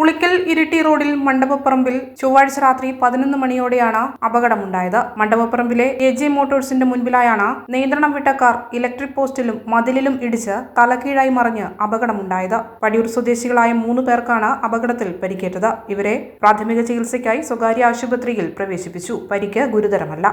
ഉളിക്കൽ ഇരിട്ടി റോഡിൽ മണ്ഡപപ്പറമ്പിൽ ചൊവ്വാഴ്ച രാത്രി പതിനൊന്ന് മണിയോടെയാണ് അപകടമുണ്ടായത്. മണ്ഡപപ്പറമ്പിലെ എ ജെ മോട്ടോഴ്സിന്റെ മുൻപിലായാണ് നിയന്ത്രണം വിട്ട കാർ ഇലക്ട്രിക് പോസ്റ്റിലും മതിലിലും ഇടിച്ച് തലകീഴായി മറിഞ്ഞ് അപകടമുണ്ടായത്. പടിയൂർ സ്വദേശികളായ മൂന്ന് പേർക്കാണ് അപകടത്തിൽ പരിക്കേറ്റത്. ഇവരെ പ്രാഥമിക ചികിത്സയ്ക്കായി സ്വകാര്യ ആശുപത്രിയിൽ പ്രവേശിപ്പിച്ചു. പരിക്ക് ഗുരുതരമല്ല.